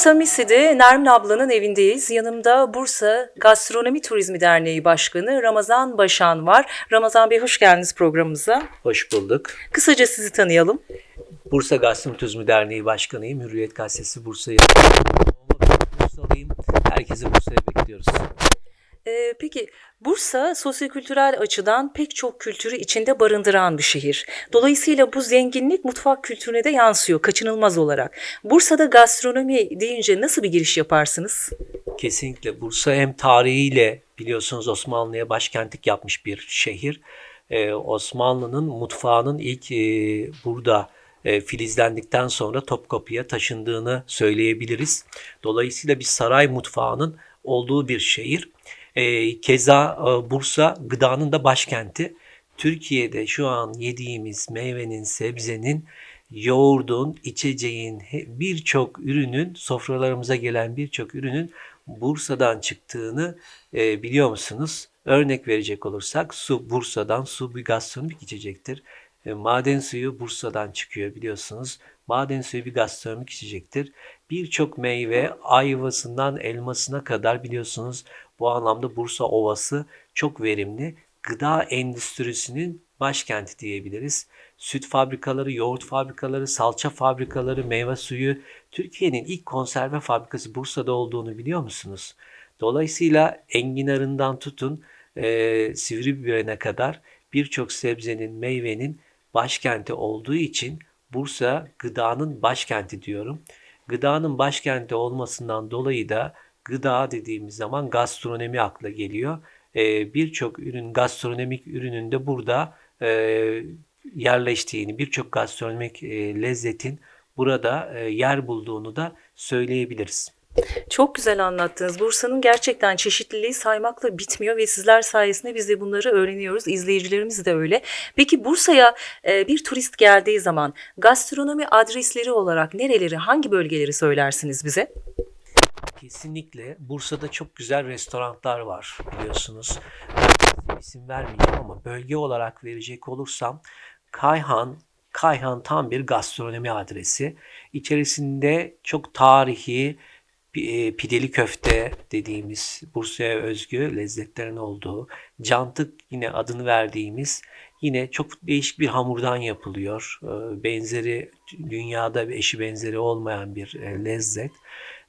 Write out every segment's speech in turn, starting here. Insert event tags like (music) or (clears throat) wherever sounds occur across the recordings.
Bursa Misi'de Nermin ablanın evindeyiz. Yanımda Bursa Gastronomi Turizmi Derneği Başkanı Ramazan Başan var. Ramazan Bey hoş geldiniz programımıza. Hoş bulduk. Kısaca sizi tanıyalım. Bursa Gastronomi Turizmi Derneği Başkanıyım. Hürriyet Gazetesi Bursa'ya Bursalıyım. Herkesi Bursa'ya bekliyoruz. Ee, peki Bursa sosyokültürel açıdan pek çok kültürü içinde barındıran bir şehir. Dolayısıyla bu zenginlik mutfak kültürüne de yansıyor kaçınılmaz olarak. Bursa'da gastronomi deyince nasıl bir giriş yaparsınız? Kesinlikle Bursa hem tarihiyle biliyorsunuz Osmanlı'ya başkentlik yapmış bir şehir. Ee, Osmanlı'nın mutfağının ilk e, burada e, filizlendikten sonra Topkapı'ya taşındığını söyleyebiliriz. Dolayısıyla bir saray mutfağının olduğu bir şehir. E, keza e, Bursa gıdanın da başkenti. Türkiye'de şu an yediğimiz meyvenin, sebzenin, yoğurdun, içeceğin birçok ürünün, sofralarımıza gelen birçok ürünün Bursa'dan çıktığını e, biliyor musunuz? Örnek verecek olursak su Bursa'dan su bir gastronomik içecektir. E, maden suyu Bursa'dan çıkıyor biliyorsunuz. Maden suyu bir gastronomik içecektir. Birçok meyve ayvasından elmasına kadar biliyorsunuz bu anlamda Bursa Ovası çok verimli. Gıda endüstrisinin başkenti diyebiliriz. Süt fabrikaları, yoğurt fabrikaları, salça fabrikaları, meyve suyu. Türkiye'nin ilk konserve fabrikası Bursa'da olduğunu biliyor musunuz? Dolayısıyla enginarından tutun e, sivri biberine kadar birçok sebzenin, meyvenin başkenti olduğu için Bursa gıdanın başkenti diyorum. Gıdanın başkenti olmasından dolayı da gıda dediğimiz zaman gastronomi akla geliyor. E, birçok ürün, gastronomik ürünün de burada e, yerleştiğini, birçok gastronomik e, lezzetin burada e, yer bulduğunu da söyleyebiliriz. Çok güzel anlattınız. Bursa'nın gerçekten çeşitliliği saymakla bitmiyor ve sizler sayesinde biz de bunları öğreniyoruz. İzleyicilerimiz de öyle. Peki Bursa'ya e, bir turist geldiği zaman gastronomi adresleri olarak nereleri, hangi bölgeleri söylersiniz bize? Kesinlikle Bursa'da çok güzel restoranlar var biliyorsunuz. İsim vermeyeceğim ama bölge olarak verecek olursam Kayhan, Kayhan tam bir gastronomi adresi. İçerisinde çok tarihi pideli köfte dediğimiz Bursa'ya özgü lezzetlerin olduğu, cantık yine adını verdiğimiz yine çok değişik bir hamurdan yapılıyor. Ee, Benzeri dünyada eşi benzeri olmayan bir e, lezzet.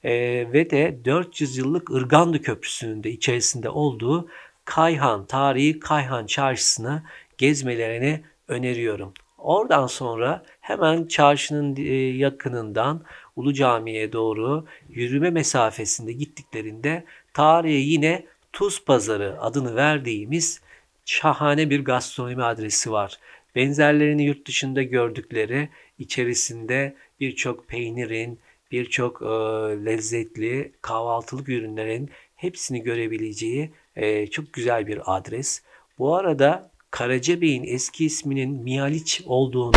Ve de 400 yıllık Irgandı Köprüsü'nün de içerisinde olduğu Kayhan, tarihi Kayhan Çarşısı'nı gezmelerini öneriyorum. Oradan sonra hemen çarşının e, yakınından Ulu Cami'ye doğru yürüme mesafesinde gittiklerinde tarihi yine Tuz Pazarı adını verdiğimiz şahane bir gastronomi adresi var. Benzerlerini yurt dışında gördükleri içerisinde birçok peynirin, birçok e, lezzetli kahvaltılık ürünlerin hepsini görebileceği e, çok güzel bir adres. Bu arada Karacabey'in eski isminin Mihaliç olduğunu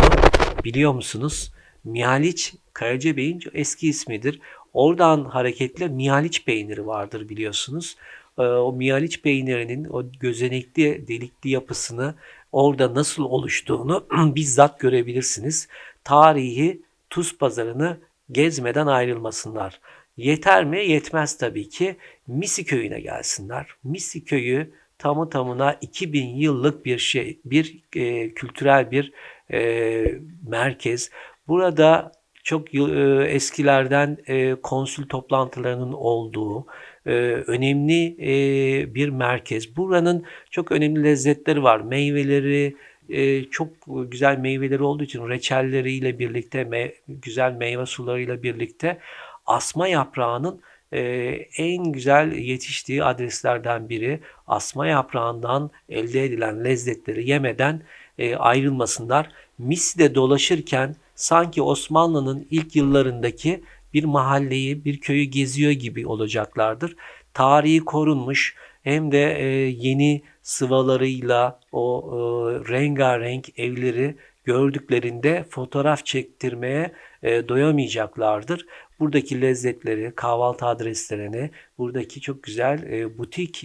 biliyor musunuz? Mihaliç Karacabey'in eski ismidir. Oradan hareketle Mihaliç peyniri vardır biliyorsunuz. Ee, O Mihaliç peynirinin o gözenekli delikli yapısını orada nasıl oluştuğunu (clears throat) bizzat görebilirsiniz. Tarihi Tuz Pazarı'nı gezmeden ayrılmasınlar. Yeter mi? Yetmez tabii ki. Misi köyüne gelsinler. Misi köyü tamı tamına 2000 yıllık bir şey, bir e, kültürel bir e, merkez. Burada çok e, eskilerden e, konsül toplantılarının olduğu e, önemli bir merkez. Buranın çok önemli lezzetleri var. Meyveleri, çok güzel meyveleri olduğu için reçelleriyle birlikte, güzel meyve sularıyla birlikte asma yaprağının en güzel yetiştiği adreslerden biri. Asma yaprağından elde edilen lezzetleri yemeden ayrılmasınlar. Mis'de dolaşırken sanki Osmanlı'nın ilk yıllarındaki bir mahalleyi, bir köyü geziyor gibi olacaklardır. Tarihi korunmuş hem de e, yeni sıvalarıyla o e, rengarenk evleri gördüklerinde fotoğraf çektirmeye e, doyamayacaklardır. Buradaki lezzetleri, kahvaltı adreslerini, buradaki çok güzel butik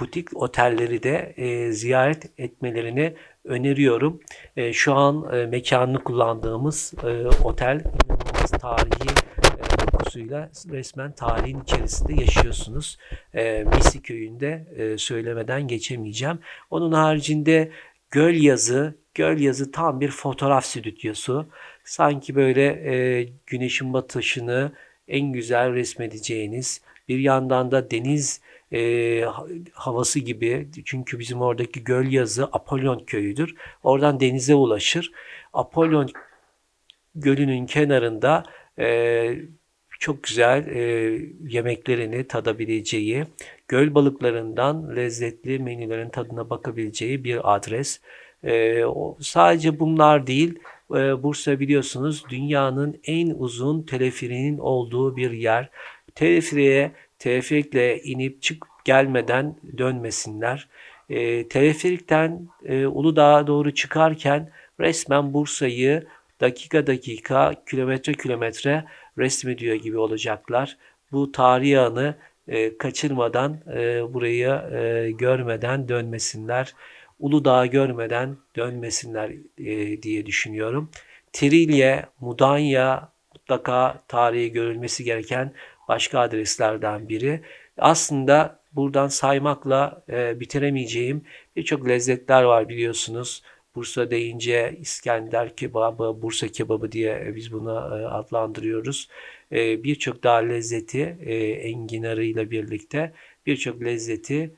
butik otelleri de ziyaret etmelerini öneriyorum. E, şu an e, mekanını kullandığımız e, otel inanılmaz tarihi e, dokusu duygusuyla resmen tarihin içerisinde yaşıyorsunuz. E, Misi köyünde e, söylemeden geçemeyeceğim. Onun haricinde Göl Yazı, Göl Yazı tam bir fotoğraf stüdyosu. Sanki böyle e, güneşin batışını en güzel resmedeceğiniz, bir yandan da deniz e, ha- havası gibi çünkü bizim oradaki göl yazı Apollon köyüdür. Oradan denize ulaşır. Apollon gölünün kenarında e, çok güzel e, yemeklerini tadabileceği, göl balıklarından lezzetli menülerin tadına bakabileceği bir adres. E, sadece bunlar değil, Bursa biliyorsunuz dünyanın en uzun teleferiğinin olduğu bir yer. Teleferiğe teleferikle inip çık gelmeden dönmesinler. E, teleferikten e, Uludağ'a doğru çıkarken resmen Bursa'yı dakika dakika, kilometre kilometre resmediyor gibi olacaklar. Bu tarihi anı e, kaçırmadan, e, burayı e, görmeden dönmesinler. Uludağ'ı görmeden dönmesinler e, diye düşünüyorum. Trilye, Mudanya mutlaka tarihi görülmesi gereken başka adreslerden biri. Aslında buradan saymakla e, bitiremeyeceğim birçok lezzetler var biliyorsunuz. Bursa deyince İskender kebabı, Bursa kebabı diye biz bunu e, adlandırıyoruz. E, Birçok daha lezzeti e, enginarıyla birlikte birçok lezzeti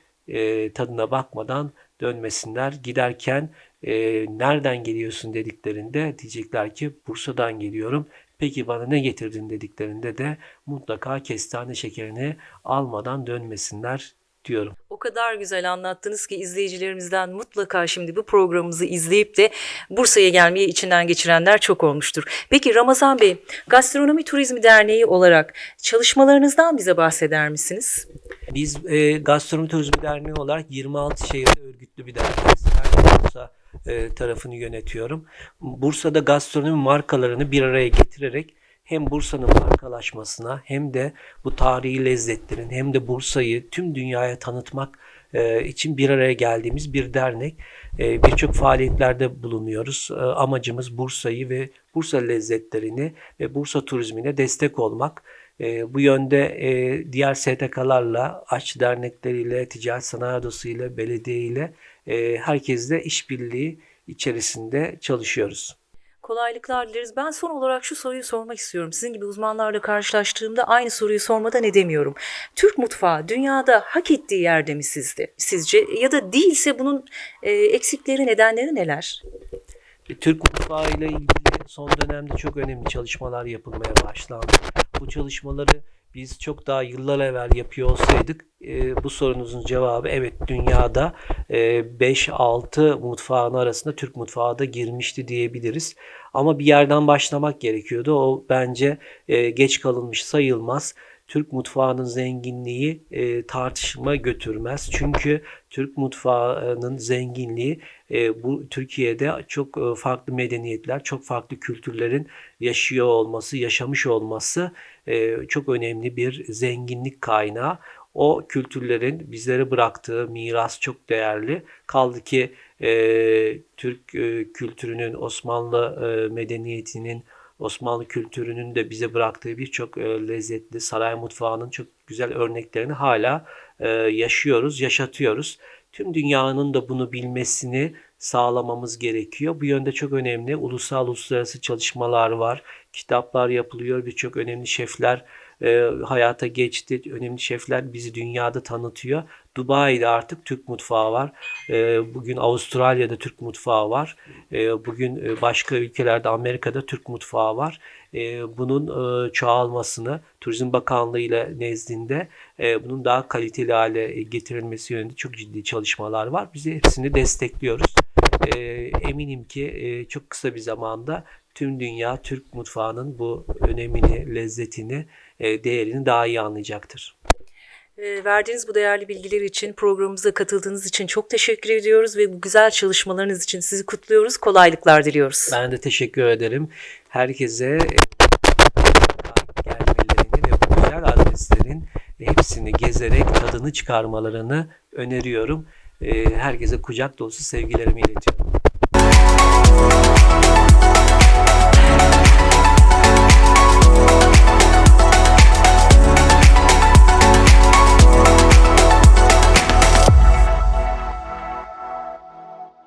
tadına bakmadan dönmesinler. Giderken e, nereden geliyorsun dediklerinde diyecekler ki Bursa'dan geliyorum. Peki bana ne getirdin dediklerinde de mutlaka kestane şekerini almadan dönmesinler diyorum. O kadar güzel anlattınız ki izleyicilerimizden mutlaka şimdi bu programımızı izleyip de Bursa'ya gelmeyi içinden geçirenler çok olmuştur. Peki Ramazan Bey, Gastronomi Turizmi Derneği olarak çalışmalarınızdan bize bahseder misiniz? Biz e, Gastronomi Turizmi Derneği olarak 26 şehirde örgütlü bir derneğiz. Ben Bursa e, tarafını yönetiyorum. Bursa'da gastronomi markalarını bir araya getirerek hem Bursa'nın markalaşmasına hem de bu tarihi lezzetlerin hem de Bursa'yı tüm dünyaya tanıtmak e, için bir araya geldiğimiz bir dernek. E, Birçok faaliyetlerde bulunuyoruz. E, Amacımız Bursa'yı ve Bursa lezzetlerini ve Bursa turizmine destek olmak. Bu yönde diğer STK'larla, aç dernekleriyle, ticaret sanayi odasıyla, belediye ile e, herkesle işbirliği içerisinde çalışıyoruz. Kolaylıklar dileriz. Ben son olarak şu soruyu sormak istiyorum. Sizin gibi uzmanlarla karşılaştığımda aynı soruyu sormadan edemiyorum. Türk mutfağı dünyada hak ettiği yerde mi sizde, sizce? Ya da değilse bunun e, eksikleri, nedenleri neler? E, Türk mutfağı ile ilgili son dönemde çok önemli çalışmalar yapılmaya başlandı. Bu çalışmaları biz çok daha yıllar evvel yapıyor olsaydık e, bu sorunuzun cevabı evet dünyada e, 5-6 mutfağın arasında Türk mutfağı da girmişti diyebiliriz. Ama bir yerden başlamak gerekiyordu. O bence e, geç kalınmış sayılmaz. Türk mutfağının zenginliği e, tartışma götürmez. Çünkü Türk mutfağının zenginliği e, bu Türkiye'de çok e, farklı medeniyetler, çok farklı kültürlerin yaşıyor olması, yaşamış olması çok önemli bir zenginlik kaynağı. O kültürlerin bizlere bıraktığı miras çok değerli. Kaldı ki e, Türk e, kültürünün, Osmanlı e, medeniyetinin, Osmanlı kültürünün de bize bıraktığı birçok lezzetli saray mutfağının çok güzel örneklerini hala e, yaşıyoruz, yaşatıyoruz. Tüm dünyanın da bunu bilmesini sağlamamız gerekiyor. Bu yönde çok önemli ulusal uluslararası çalışmalar var. Kitaplar yapılıyor. Birçok önemli şefler e, hayata geçti. Önemli şefler bizi dünyada tanıtıyor. Dubai'de artık Türk mutfağı var. E, bugün Avustralya'da Türk mutfağı var. E, bugün e, başka ülkelerde Amerika'da Türk mutfağı var. E, bunun e, çoğalmasını Turizm Bakanlığı ile nezdinde e, bunun daha kaliteli hale getirilmesi yönünde çok ciddi çalışmalar var. Biz hepsini destekliyoruz. Eminim ki çok kısa bir zamanda tüm dünya Türk mutfağının bu önemini, lezzetini, değerini daha iyi anlayacaktır. E, verdiğiniz bu değerli bilgiler için, programımıza katıldığınız için çok teşekkür ediyoruz ve bu güzel çalışmalarınız için sizi kutluyoruz. Kolaylıklar diliyoruz. Ben de teşekkür ederim. Herkese e, gelmelerini ve bu güzel adreslerin hepsini gezerek tadını çıkarmalarını öneriyorum. E, Herkese kucak dolusu sevgilerimi iletiyorum.